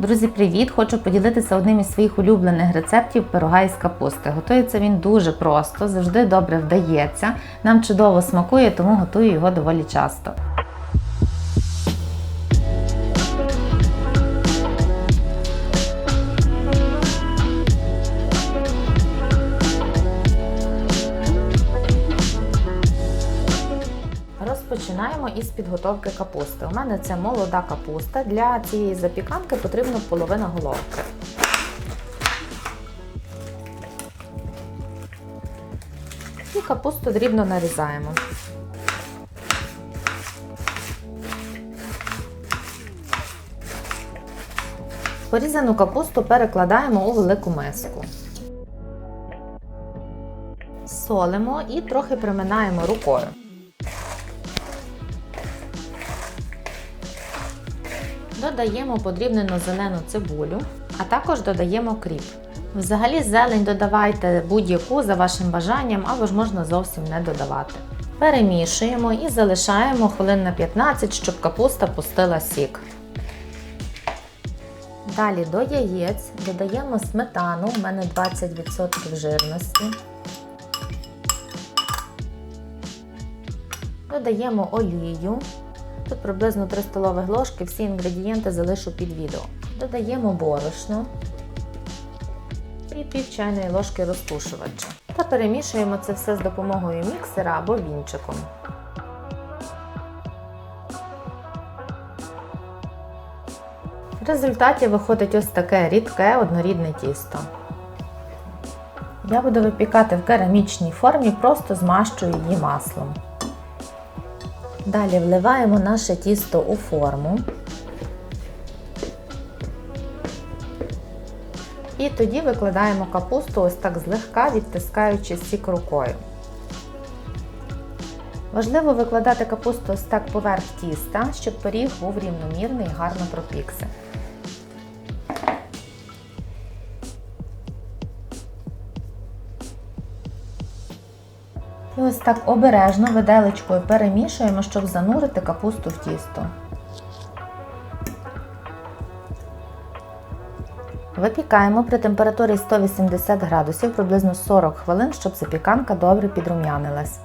Друзі, привіт! Хочу поділитися одним із своїх улюблених рецептів пирога із капусти. Готується він дуже просто, завжди добре вдається. Нам чудово смакує, тому готую його доволі часто. Розпочинаємо із підготовки капусти. У мене це молода капуста. Для цієї запіканки потрібно половина головки. І капусту дрібно нарізаємо. Порізану капусту перекладаємо у велику миску. Солимо і трохи приминаємо рукою. Додаємо подрібнену зелену цибулю, а також додаємо кріп. Взагалі зелень додавайте будь-яку за вашим бажанням, або ж можна зовсім не додавати. Перемішуємо і залишаємо хвилин на 15, щоб капуста пустила сік. Далі до яєць додаємо сметану, у мене 20% жирності. Додаємо олію. Тут приблизно 3 столових ложки, всі інгредієнти залишу під відео. Додаємо борошно і пів чайної ложки розпушувача. Та перемішуємо це все з допомогою міксера або вінчиком. В результаті виходить ось таке рідке однорідне тісто. Я буду випікати в керамічній формі, просто змащую її маслом. Далі вливаємо наше тісто у форму. І тоді викладаємо капусту ось так злегка, відтискаючи сік рукою. Важливо викладати капусту ось так поверх тіста, щоб пиріг був рівномірний і гарно пропікся. І ось так обережно виделечкою перемішуємо, щоб занурити капусту в тісто. Випікаємо при температурі 180 градусів приблизно 40 хвилин, щоб запіканка добре підрум'янилась.